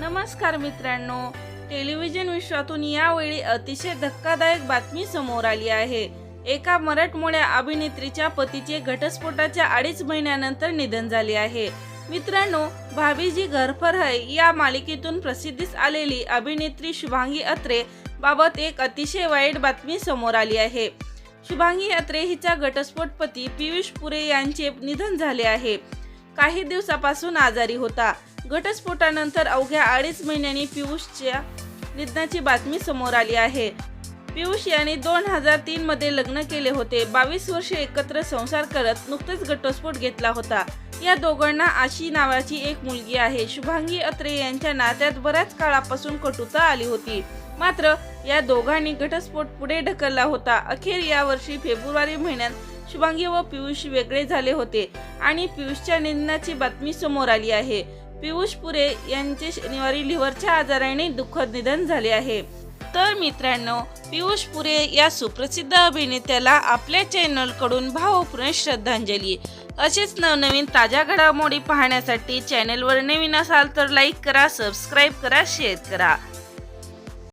नमस्कार मित्रांनो. टेलिव्हिजन विश्वातून यावेळी अतिशय धक्कादायक बातमी समोर आली आहे. एका मराठमोळ्या अभिनेत्रीच्या पतीचे घटस्फोटाच्या अडीच महिन्यानंतर निधन झाले आहे. मित्रांनो भाभीजी घरफर है या मालिकेतून प्रसिद्धीस आलेली अभिनेत्री शुभांगी अत्रे बाबत एक अतिशय वाईट बातमी समोर आली आहे. शुभांगी अत्रे हिचा घटस्फोट पती पियुष पुरे यांचे निधन झाले आहे. काही दिवसापासून आजारी होता. घटस्फोटानंतर अवघ्या अडीच महिन्यांनी पियुषच्या निधनाची बातमी समोर आली आहे. पियुष यांनी दोन हजार तीन मध्ये लग्न केले होते. बावीस वर्षे एकत्र संसार करत नुकतेच घटस्फोट घेतला होता. या दोघांना आशी नावाची एक मुलगी आहे. शुभांगी अत्रे यांच्या नात्यात बऱ्याच काळापासून कटुता आली होती. मात्र या दोघांनी घटस्फोट पुढे ढकलला होता. अखेर या वर्षी फेब्रुवारी महिन्यात शुभांगी व पियुष वेगळे झाले होते आणि पियुषच्या निधनाची बातमी समोर आली आहे. पियुष पुरे यांचे शनिवारी लिव्हरच्या आजाराने दुःखद निधन झाले आहे. तर मित्रांनो पियुष पुरे या सुप्रसिद्ध अभिनेत्याला आपल्या चॅनलकडून भावपूर्ण श्रद्धांजली. असेच नवनवीन ताज्या घडामोडी पाहण्यासाठी चॅनलवर नवीन असाल तर लाईक करा सबस्क्राईब करा शेअर करा.